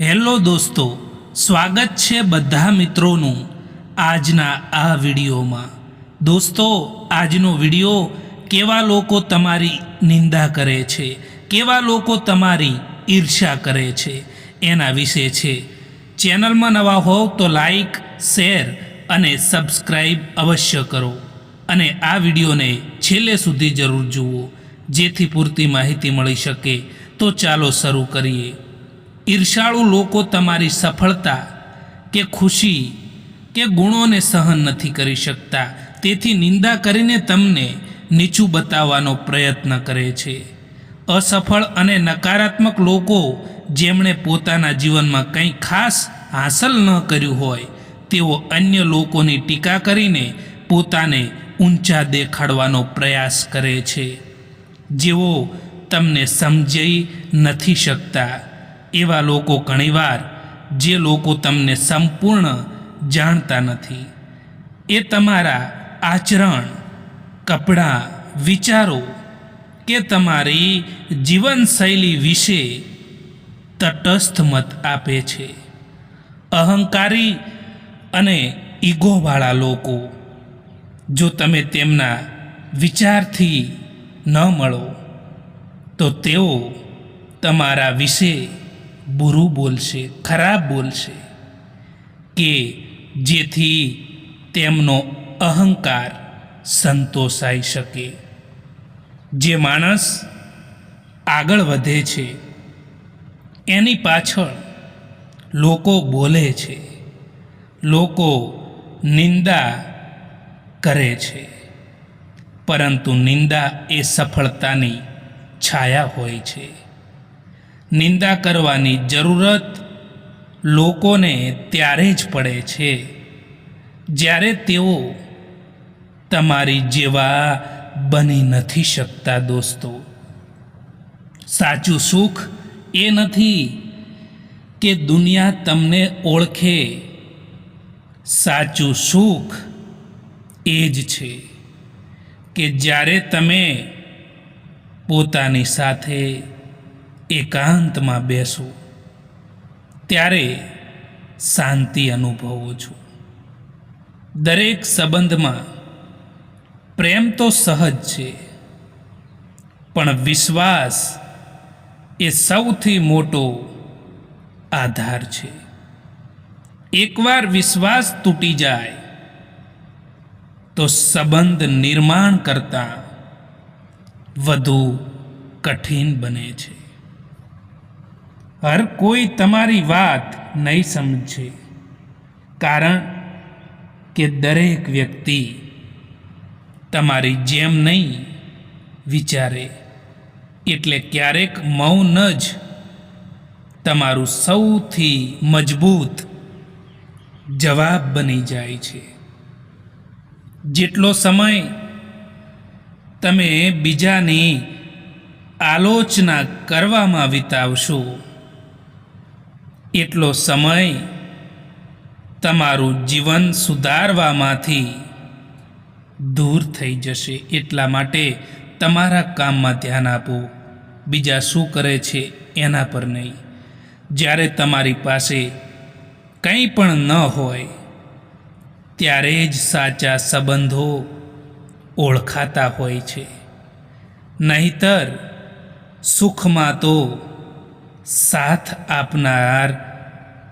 Hello દોસ્તો, સ્વાગત છે બધા મિત્રોનું આજના આ વિડીયોમાં. દોસ્તો, આજનો વીડિયો કેવા લોકો તમારી નિંદા કરે છે, કેવા લોકો તમારી ઈર્ષા કરે છે, એના વિશે છે. ચેનલમાં નવા હોવ તો લાઈક, શેર અને સબસ્ક્રાઈબ અવશ્ય કરો. અને આ વિડીયોને છેલ્લે સુધી જરૂર જુઓ, જેથી પૂરતી માહિતી મળી શકે. તો ચાલો શરૂ કરીએ. ઈર્ષાળુ લોકો તમારી સફળતા કે ખુશી કે ગુણોને સહન નથી કરી શકતા. તેથી નિંદા કરીને તમને નીચું બતાવવાનો પ્રયત્ન કરે છે. અસફળ અને નકારાત્મક લોકો જેમણે પોતાના જીવનમાં કંઈ ખાસ હાંસલ ન કર્યું હોય, તેઓ અન્ય લોકોની ટીકા કરીને પોતાને ઊંચા દેખાડવાનો પ્રયાસ કરે છે. જેઓ તમને સમજી નથી શકતા. એવા લોકો ઘણીવાર જે લોકો તમને સંપૂર્ણ જાણતા નથી. એ તમારા આચરણ, કપડાં, વિચારો કે તમારી જીવનશૈલી વિશે તટસ્થ મત આપે છે. અહંકારી અને ઈગોવાળા લોકો, જો તમે તેમના વિચારથી ન મળો, તો તેઓ તમારા વિશે બુરું બોલશે, ખરાબ બોલશે, કે જેથી તેમનો અહંકાર સંતોષાઈ શકે. જે માણસ આગળ વધે છે, એની પાછળ લોકો બોલે છે, લોકો નિંદા કરે છે. પરંતુ નિંદા એ સફળતાની છાયા હોય છે. નિંદા કરવાની જરૂરત લોકોને ત્યારે જ પડે છે. જ્યારે તેઓ તમારી જેવા બની નથી શકતા દોસ્તો. સાચું સુખ એ નથી કે દુનિયા તમને ઓળખે. સાચું સુખ એ જ છે કે જ્યારે તમે પોતાની સાથે એકાંતમાં બેસું. ત્યારે શાંતિ અનુભવું છું. દરેક સંબંધમાં પ્રેમ તો સહજ છે, પણ વિશ્વાસ એ સૌથી મોટો આધાર છે. એકવાર વિશ્વાસ તૂટી જાય, તો સંબંધ નિર્માણ કરતા વધુ કઠિન બને છે. હર કોઈ તમારી વાત નહીં સમજે. કારણ કે દરેક વ્યક્તિ તમારી જેમ નહીં વિચારે. એટલે ક્યારેક મૌન જ તમારું સૌથી મજબૂત જવાબ બની જાય છે. જેટલો સમય તમે બીજાની આલોચના કરવામાં વિતાવશો એટલો સમય તમારું જીવન સુધારવામાંથી દૂર થઈ જશે. એટલા માટે તમારા કામમાં ધ્યાન આપો. બીજા શું કરે છે એના પર નહીં. જ્યારે તમારી પાસે કંઈ પણ ન હોય, ત્યારે જ સાચા સંબંધો ઓળખાતા હોય છે. નહીતર સુખમાં તો સાથ આપનાર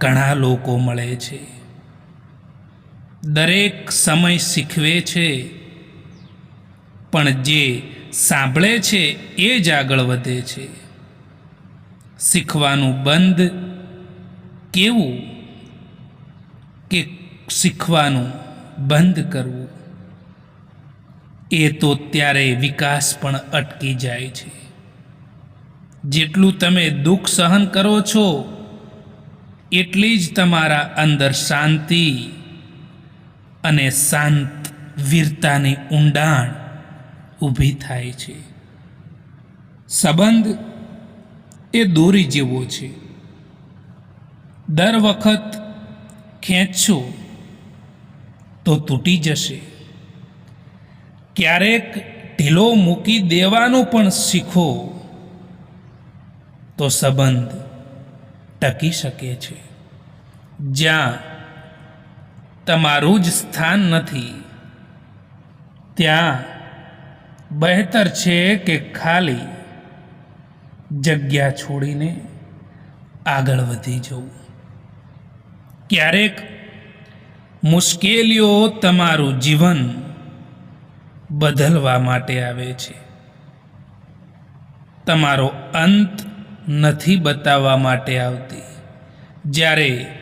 ઘણા લોકો મળે છે. દરેક સમય શીખવે છે, પણ જે સાંભળે છે એ જ આગળ વધે છે. શીખવાનું બંધ કેવું? કે શીખવાનું બંધ કરવું? એ તો ત્યારે વિકાસ પણ અટકી જાય છે. જેટલું તમે દુઃખ સહન કરો છો, એટલી જ તમારા અંદર શાંતિ અને શાંત વીરતાની ઊંડાણ ઊભી થાય છે. સંબંધ એ દોરી જેવો છે. દર વખત ખેંચશો તો તૂટી જશે. ક્યારેક ઢીલો મૂકી દેવાનું પણ શીખો. તો સંબંધ ટકી શકે છે. જ્યાં તમારું જ સ્થાન નથી, ત્યાં બહેતર છે કે ખાલી જગ્યા છોડીને આગળ વધી જવું. ક્યારેક મુશ્કેલીઓ તમારું જીવન બદલવા માટે આવે છે. તમારો અંત નથી બતાવવા માટે આવતી. જ્યારે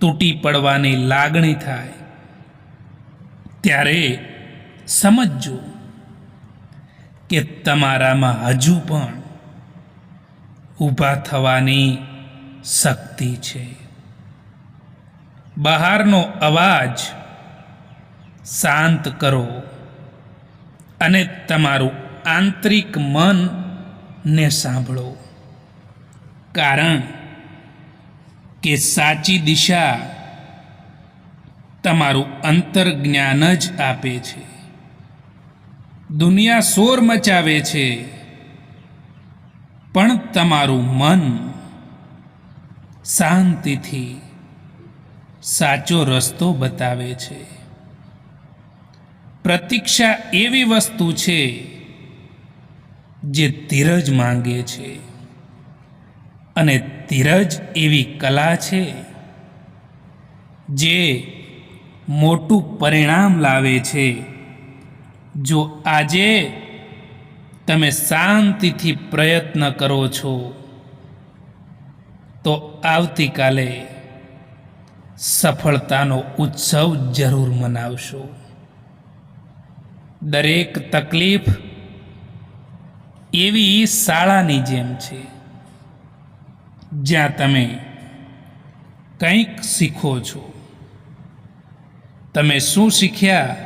તૂટી પડવાની લાગણી થાય, ત્યારે સમજજો કે તમારામાં હજુ પણ ઊભા થવાની શક્તિ છે. બહારનો અવાજ શાંત કરો અને તમારું આંતરિક મન ને સાંભળો. કારણ કે સાચી દિશા તમારું અંતર્જ્ઞાન જ આપે છે. દુનિયા શોર મચાવે છે, પણ તમારું મન શાંતિથી સાચો રસ્તો બતાવે છે. પ્રતીક્ષા એવી વસ્તુ છે જે ધીરજ માંગે છે અને ધીરજ એવી કલા છે જે મોટું પરિણામ લાવે છે. જો આજે તમે શાંતિથી પ્રયત્ન કરો છો, તો આવતીકાલે સફળતાનો ઉત્સવ જરૂર મનાવશો. દરેક તકલીફ એવી શાળાની જેમ છે. જ્યાં તમે કંઈક શીખો છો. તમે શું શીખ્યા?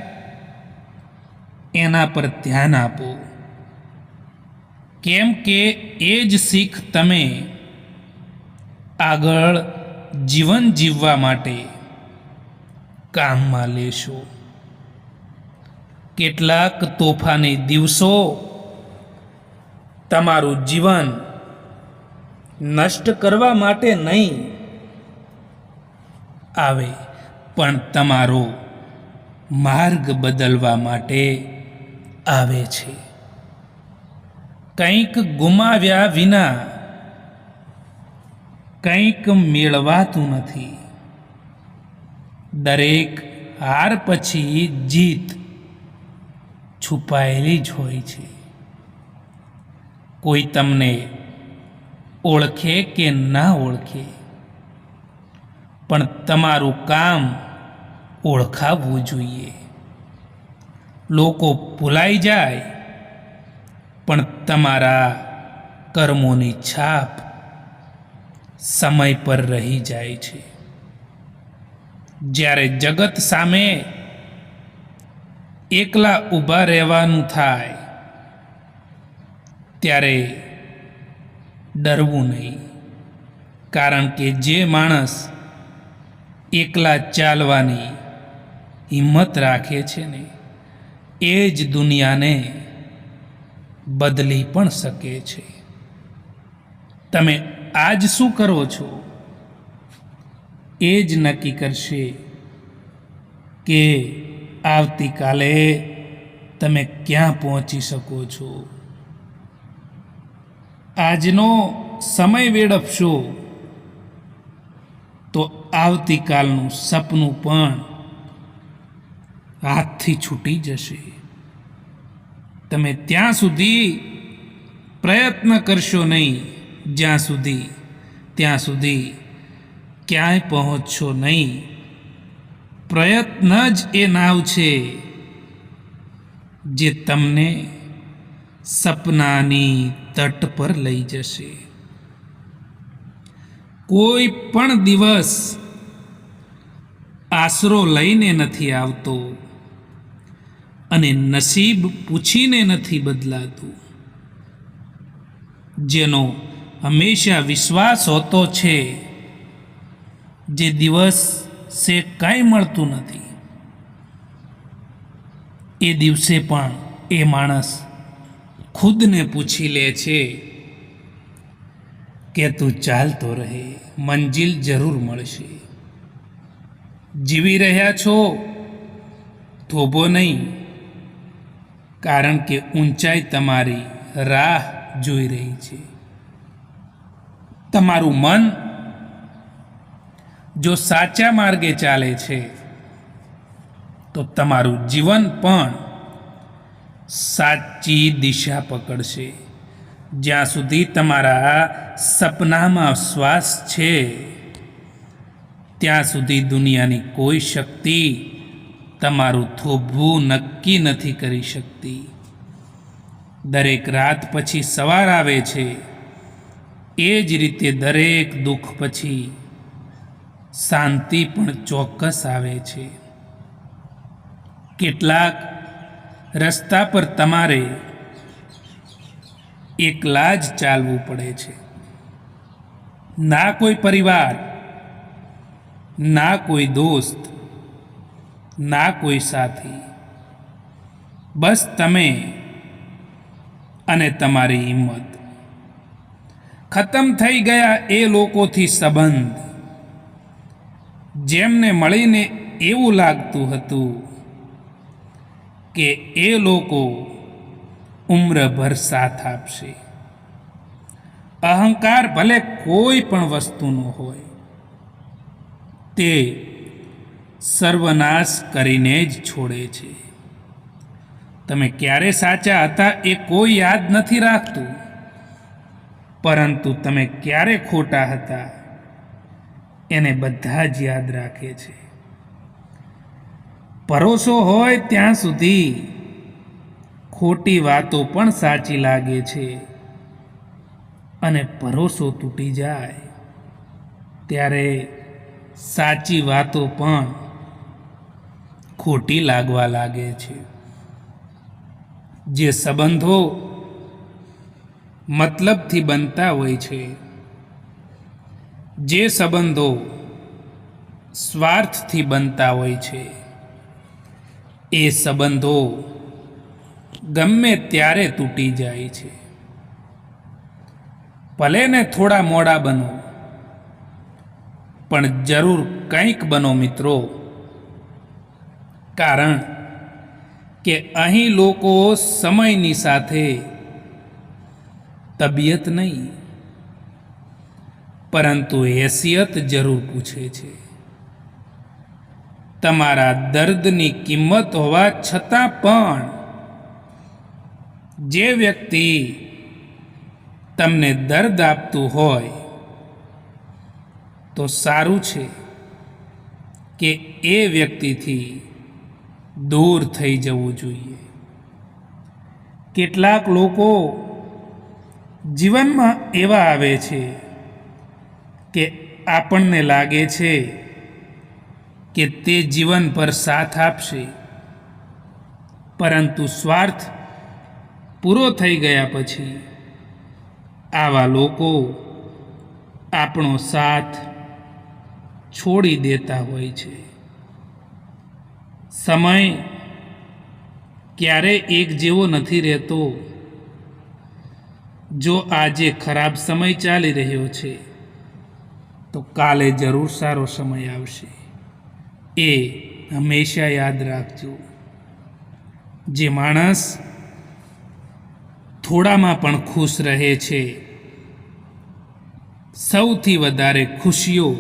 એના પર ધ્યાન આપો. કેમ કે એ જ શીખ તમે આગળ જીવન જીવવા માટે કામમાં લેશો. કેટલાક તોફાની દિવસો તમારું જીવન નષ્ટ કરવા માટે નહીં આવે, પણ તમારો માર્ગ બદલવા માટે આવે છે. કંઈક ગુમાવ્યા વિના કંઈક મેળવાતું નથી. દરેક હાર પછી જીત છુપાયેલી જ હોય છે. કોઈ તમને ઓળખે કે ના ઓળખે. પણ તમારું કામ ઓળખાવવું જોઈએ. લોકો ભૂલાઈ જાય, પણ તમારા કર્મોની છાપ સમય પર રહી જાય છે. જ્યારે જગત સામે એકલા ઊભા રહેવાનું થાય ત્યારે ડરવું નહીં. કારણ કે જે માણસ એકલા ચાલવાની હિંમત રાખે છે ને, એ જ દુનિયાને બદલી પણ શકે છે. તમે આજ શું કરો છો? એ જ નક્કી કરશે કે આવતીકાલે તમે ક્યાં પહોંચી શકો છો. આજનો સમય વેડફશો. તો આવતીકાલનું સપનું પણ હાથથી છૂટી જશે. તમે ત્યાં સુધી પ્રયત્ન કરશો નહીં. જ્યાં સુધી, ત્યાં સુધી ક્યાંય પહોંચશો નહીં. પ્રયત્ન જ એ નાવ છે, જે તમને સપનાની તટ પર લઈ જશે. કોઈ પણ દિવસ આશરો લઈને નથી આવતો અને નસીબ પૂછીને નથી બદલાતું. જેનો હંમેશા વિશ્વાસ હોતો છે, જે દિવસ સે કાંઈ મળતું નથી. એ દિવસે પણ એ માણસ ખુદને પૂછી લે છે કે તું ચાલતો રહે, મંજિલ જરૂર મળશે. જીવી રહ્યા છો? થોભો નહીં, કારણ કે ઊંચાઈ તમારી રાહ જોઈ રહી છે. તમારું મન જો સાચા માર્ગે ચાલે છે, તો તમારું જીવન પણ સાચી દિશા પકડશે. જ્યાં સુધી તમારા સપનામાં શ્વાસ છે, ત્યાં સુધી દુનિયાની કોઈ શક્તિ તમારું થોભવું નક્કી નથી કરી શકતી. દરેક રાત પછી સવાર આવે છે. એ જ રીતે દરેક દુઃખ પછી શાંતિ પણ ચોક્કસ આવે છે. કેટલાક રસ્તા પર તમારે એકલા જ ચાલવું પડે છે. ના કોઈ પરિવાર, ના કોઈ દોસ્ત, ના કોઈ સાથી. બસ તમે અને તમારી હિંમત. ખતમ થઈ ગયા એ લોકોથી સંબંધ. જેમને મળીને એવું લાગતું હતું કે એ લોકો ઉમ્રભર સાથ આપશે. અહંકાર ભલે કોઈ પણ વસ્તુનો હોય, તે સર્વનાશ કરીને જ છોડે છે. તમે ક્યારે સાચા હતા એ કોઈ યાદ નથી રાખતું. પરંતુ તમે ક્યારે ખોટા હતા, એને બધા જ યાદ રાખે છે. પરોસો હોય ત્યાં સુધી. ખોટી વાતો પણ સાચી લાગે છે. અને પરોસો તૂટી જાય. ત્યારે સાચી વાતો પણ ખોટી લાગવા લાગે છે. જે સંબંધો મતલબથી બનતા હોય છે. જે સંબંધો સ્વાર્થથી બનતા હોય છે. એ સંબંધો ગમે ત્યારે તૂટી જાય છે. ભલે ને થોડા મોડા બનો, પણ જરૂર કંઈક બનો મિત્રો. કારણ કે અહીં લોકો સમયની સાથે તબિયત નહીં, પરંતુ હેસિયત જરૂર પૂછે છે. તમારા દર્દની કિંમત હોવા છતાં પણ જે વ્યક્તિ તમને દર્દ આપતું હોય તો સારું છે કે એ વ્યક્તિથી દૂર થઈ જવું જોઈએ. કેટલાક લોકો જીવનમાં એવા આવે છે કે આપણને લાગે છે કે તે જીવન પર સાથ આપશે. પરંતુ સ્વાર્થ પૂરો થઈ ગયા પછી આવા લોકો આપણો સાથ છોડી દેતા હોય છે. સમય ક્યારે એક જેવો નથી રહેતો જો આજે ખરાબ સમય ચાલી રહ્યો છે, તો કાલે જરૂર સારો સમય આવશે. એ હંમેશા યાદ રાખજો. જે માણસ થોડામાં પણ ખુશ રહે છે, સૌથી વધારે ખુશીઓ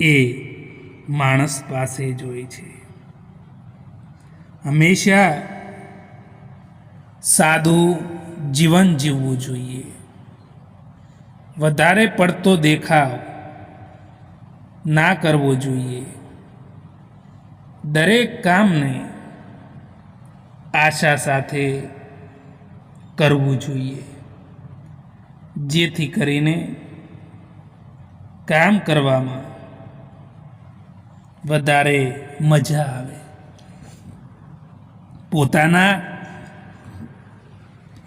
એ માણસ પાસે જ હોય છે. હંમેશા સાદું જીવન જીવવું જોઈએ. વધારે પડતો દેખાવ ના કરવો જોઈએ. દરેક કામને આશા સાથે કરવું જોઈએ. જેથી કરીને કામ કરવામાં વધારે મજા આવે. પોતાના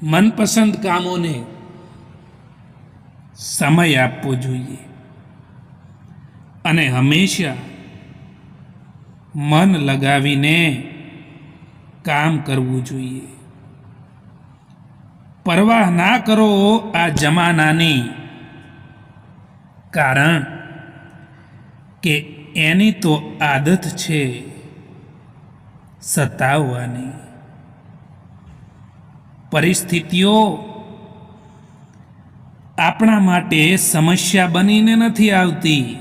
મનપસંદ કામોને સમય આપવો જોઈએ. અને હંમેશા મન લગાવીને કામ કરવું જોઈએ. પરવાહ ના કરો આ જમાનાની. કારણ કે એની તો આદત છે સતાવવાની. પરિસ્થિતિઓ આપણા માટે સમસ્યા બનીને નથી આવતી.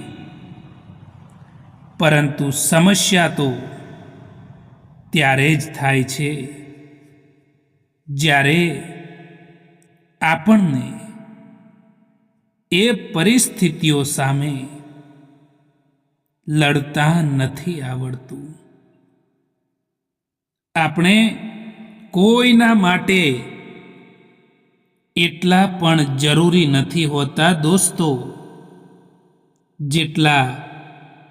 પરંતુ સમસ્યા તો ત્યારે જ થાય છે. જ્યારે આપણને એ પરિસ્થિતિઓ સામે લડતા નથી આવડતું. આપણે કોઈના માટે એટલા પણ જરૂરી નથી હોતા દોસ્તો, જેટલા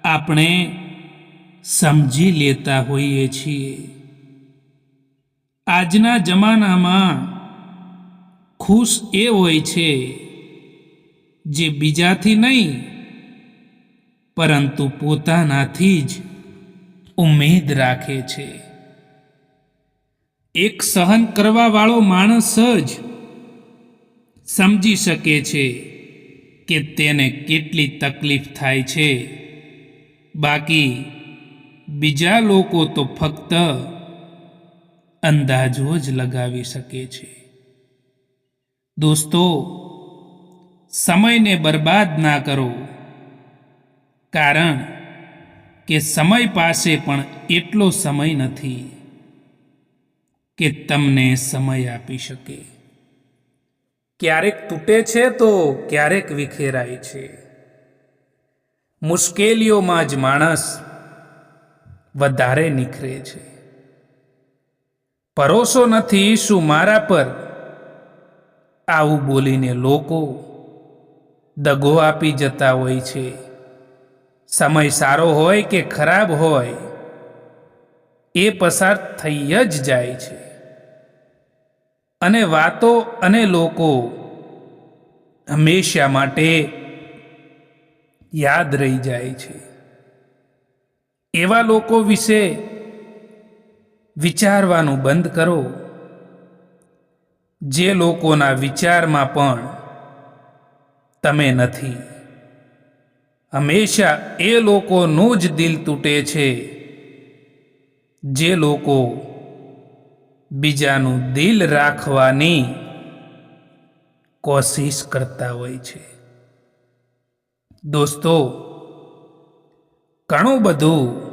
આપણે સમજી લેતા હોઈએ છીએ. આજના જમાનામાં ખુશ એ હોય છે જે બીજાથી નહીં, પરંતુ પોતાનાથી જ ઉમેદ રાખે છે. એક સહન કરવાવાળો માણસ જ સમજી શકે છે કે તેને કેટલી તકલીફ થાય છે. બાકી બીજા લોકો તો ફક્ત અંદાજો જ લગાવી શકે છે. દોસ્તો, સમયને બરબાદ ના કરો. કારણ કે સમય પાસે પણ એટલો સમય નથી કે તમને સમય આપી શકે. ક્યારેક તૂટે છે તો ક્યારેક વિખેરાય છે. મુશ્કેલીઓમાં જ માણસ વધારે નિખરે છે. ભરોસો નથી શું મારા પર. આવું બોલીને લોકો દગો આપી જતા હોય છે. સમય સારો હોય કે ખરાબ હોય, એ પસાર થઈ જ જાય છે. અને વાતો અને લોકો હંમેશા માટે યાદ રહી જાય છે. એવા લોકો વિશે વિચારવાનું બંધ કરો. જે લોકોના વિચારમાં પણ તમે નથી. હંમેશા એ લોકોનું જ દિલ તૂટે છે, જે લોકો બીજાનું દિલ રાખવાની કોશિશ કરતા હોય છે. દોસ્તો, ઘણું બધું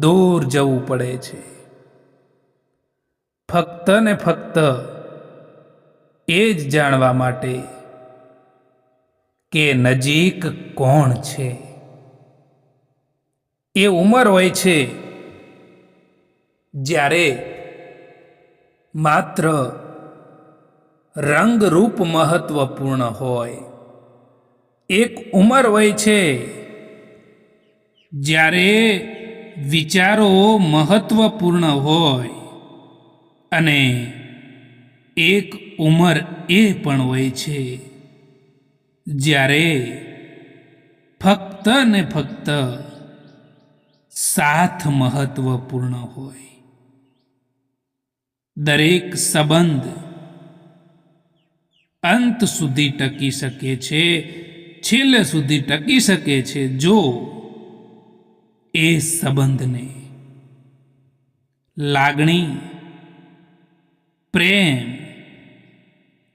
દૂર જવું પડે છે. ફક્ત ને ફક્ત એ જ જાણવા માટે કે નજીક કોણ છે. એ ઉંમર હોય છે જ્યારે માત્ર રંગરૂપ મહત્વપૂર્ણ હોય. એક ઉંમર હોય છે. જ્યારે વિચારો મહત્વપૂર્ણ હોય અને એક ઉંમર એ પણ હોય છે. જ્યારે ફક્ત ને ફક્ત સાથ મહત્વપૂર્ણ હોય. દરેક સંબંધ અંત સુધી ટકી શકે છે. છેલ્લે સુધી ટકી શકે છે જો એ સંબંધને લાગણી, પ્રેમ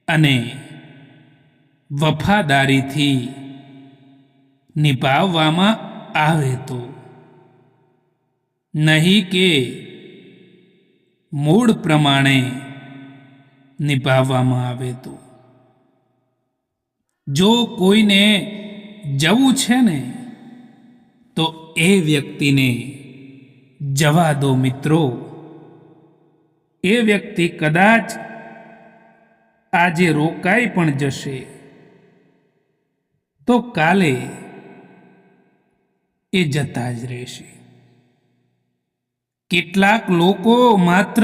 અને વફાદારીથી નિભાવવામાં આવે તો નહીં કે મૂળ પ્રમાણે નિભાવવામાં આવે તો. જો કોઈને જવું છે ને, તો એ વ્યક્તિને જવા દો મિત્રો. એ વ્યક્તિ કદાચ આજે રોકાઈ પણ જશે. તો કાલે એ જતા જ રહેશે. કેટલાક લોકો માત્ર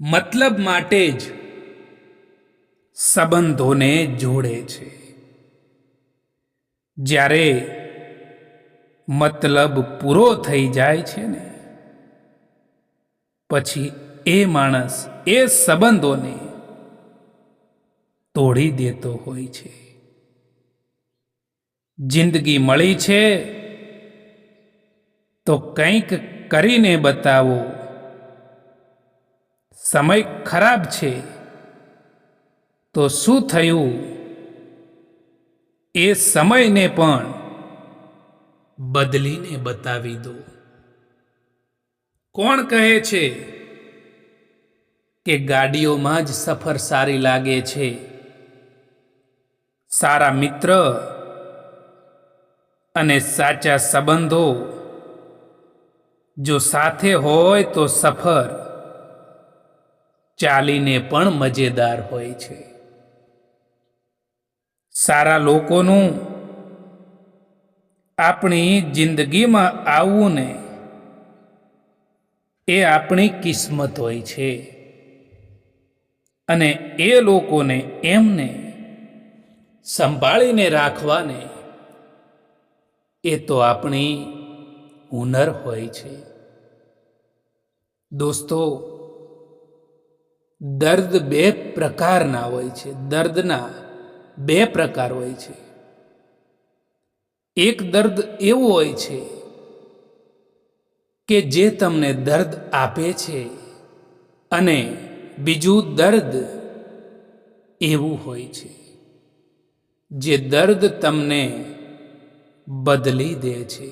મતલબ માટે જ સંબંધોને જોડે છે. જ્યારે મતલબ પૂરો થઈ જાય છે ને, પછી એ માણસ એ સંબંધોને તોડી દેતો હોય છે. જિંદગી મળી છે તો કંઈક કરીને બતાવો. સમય ખરાબ છે. તો શું થયું? એ સમયને પણ બદલીને બતાવી દો. કોણ કહે છે કે ગાડીઓમાં જ સફર સારી લાગે છે? સારા મિત્ર અને સાચા સંબંધો જો સાથે હોય તો સફર ચાલીને પણ મજેદાર હોય છે. સારા લોકોનું આપણી જિંદગીમાં આવવું ને એ આપણી કિસ્મત હોય છે. અને એ લોકોને એમને સંભાળીને રાખવાને એ તો આપણી હુનર હોય છે. દોસ્તો, દર્દ બે પ્રકારના હોય છે. દર્દના બે પ્રકાર હોય છે. એક દર્દ એવું હોય છે કે જે તમને દર્દ આપે છે અને બીજું દર્દ એવું હોય છે, જે દર્દ તમને બદલી દે છે.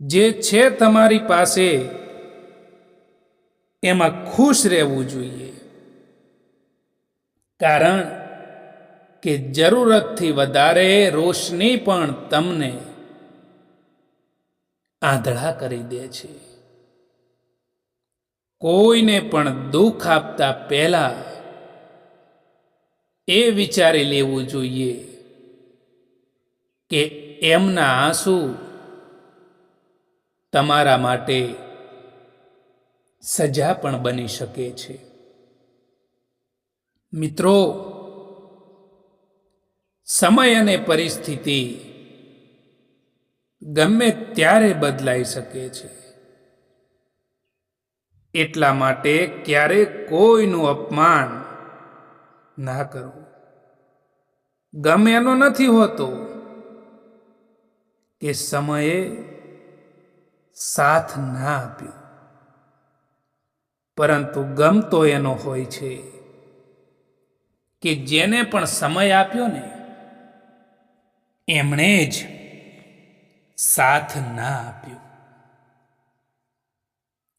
જે છે તમારી પાસે, એમાં ખુશ રહેવું જોઈએ. કારણ કે જરૂરતથી વધારે રોશની પણ તમને આંધળા કરી દે છે. કોઈને પણ દુઃખ આપતા પહેલા એ વિચારી લેવું જોઈએ કે એમના આંસુ તમારા માટે સજા પણ બની શકે છે. મિત્રો, સમય અને પરિસ્થિતિ ગમે ત્યારે બદલાઈ શકે છે. એટલા માટે ક્યારે કોઈનું અપમાન ના કરવું. ગમે એનો નથી હોતો કે સમયે સાથ ના આપ્યો. પરંતુ ગમતો એનો હોય છે. કે જેને પણ સમય આપ્યો ને, એમણે જ સાથ ના આપ્યો.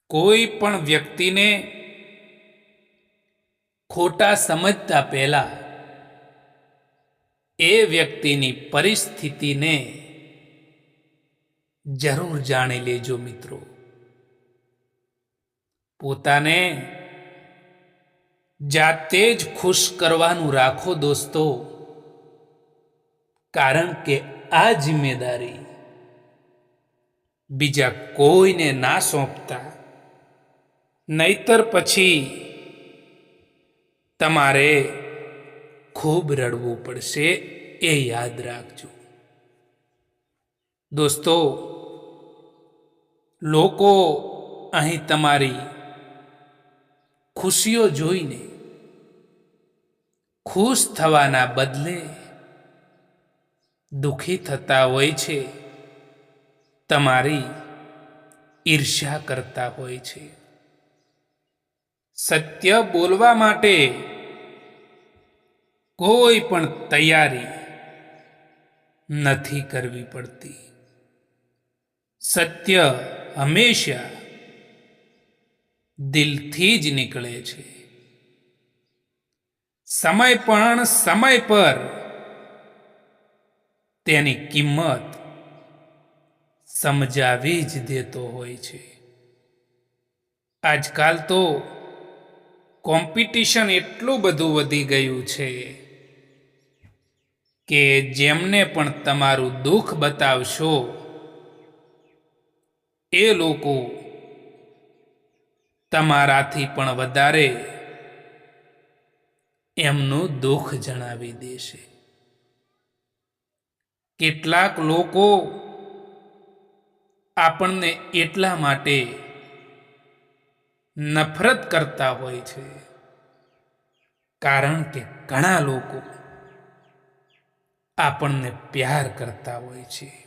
કોઈ પણ વ્યક્તિને ખોટા સમજતા પહેલા એ વ્યક્તિની પરિસ્થિતિને જરૂર જાણી લેજો મિત્રો. પોતાને જાતે જ ખુશ કરવાનું રાખો દોસ્તો. કારણ કે આ જિમ્મેદારી બીજા કોઈને ના સોંપતા. નહીતર પછી તમારે ખૂબ રડવું પડશે એ યાદ રાખજો. દોસ્તો, લોકો અહીં તમારી ખુશીઓ જોઈને ખુશ થવાના બદલે દુઃખી થતા હોય છે. તમારી ઈર્ષ્યા કરતા હોય છે. સત્ય બોલવા માટે કોઈ પણ તૈયારી નથી કરવી પડતી. સત્ય હંમેશા દિલથી જ નીકળે છે. સમય પણ સમય પર તેની કિંમત સમજાવી જ દેતો હોય છે. આજકાલ તો કોમ્પિટિશન એટલું બધું વધી ગયું છે કે જેમને પણ તમારું દુઃખ બતાવશો, એ લોકો તમારાથી પણ વધારે એમનું દુઃખ જણાવી દેશે. કેટલાક લોકો આપણને એટલા માટે નફરત કરતા હોય છે, કારણ કે ઘણા લોકો આપણને પ્યાર કરતા હોય છે.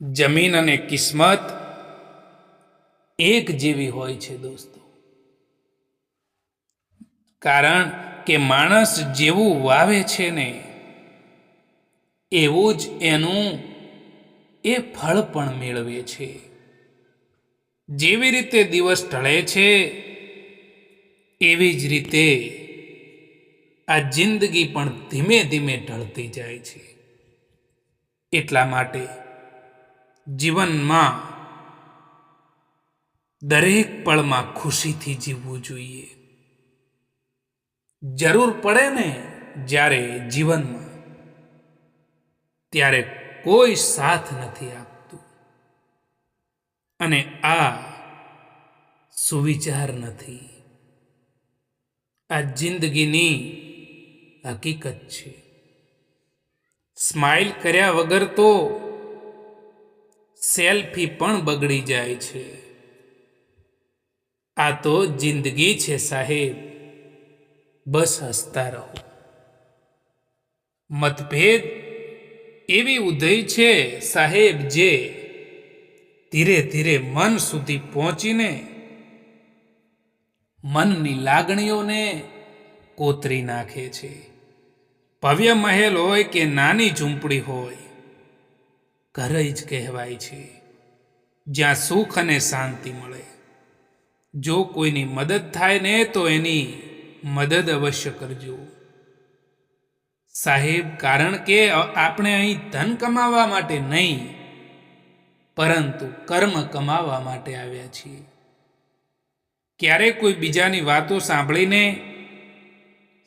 જમીન અને કિસ્મત એક જેવી હોય છે દોસ્તો. કારણ કે માણસ જેવું વાવે છે ને, એવું જ એનું એ ફળ પણ મેળવે છે. જેવી રીતે દિવસ ઢળે છે, એવી જ રીતે આ જિંદગી પણ ધીમે ધીમે ઢળતી જાય છે. એટલા માટે જીવનમાં દરેક પળમાં ખુશીથી જીવવું જોઈએ. જરૂર પડે ને જ્યારે જીવનમાં ત્યારે કોઈ સાથ નથી આપતું. અને આ સુવિચાર નથી. આ જિંદગીની હકીકત છે. સ્માઇલ કર્યા વગર તો સેલ્ફી પણ બગડી જાય છે. આ તો જિંદગી છે સાહેબ. બસ હસતા રહો. મતભેદ એવી ઉદય છે સાહેબ જે ધીરે ધીરે મન સુધી પહોંચીને મનની લાગણીઓને કોતરી નાખે છે. ભવ્ય મહેલ હોય કે નાની ઝૂંપડી હોય, ઘર જ કહેવાય છે. જ્યાં સુખ અને શાંતિ મળે. જો કોઈની મદદ થાય ને તો એની મદદ અવશ્ય કરજો. સાહેબ, કારણ કે આપણે અહીં ધન કમાવા માટે નહીં, પરંતુ કર્મ કમાવા માટે આવ્યા છીએ. ક્યારે કોઈ બીજાની વાતો સાંભળીને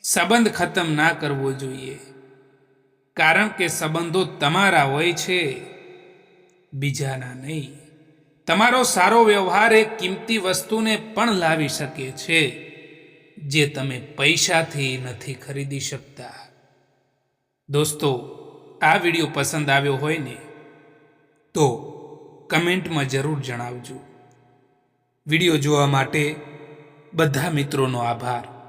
સંબંધ ખતમ ના કરવો જોઈએ. કારણ કે સંબંધો તમારા હોય છે, બીજાના નહીં. તમારો સારો વ્યવહાર એ કિંમતી વસ્તુને પણ લાવી શકે છે. જે તમે પૈસાથી નથી ખરીદી શકતા. દોસ્તો, આ વીડિયો પસંદ આવ્યો હોય ને, તો કમેન્ટમાં જરૂર જણાવજો. વીડિયો જોવા માટે બધા મિત્રોનો આભાર.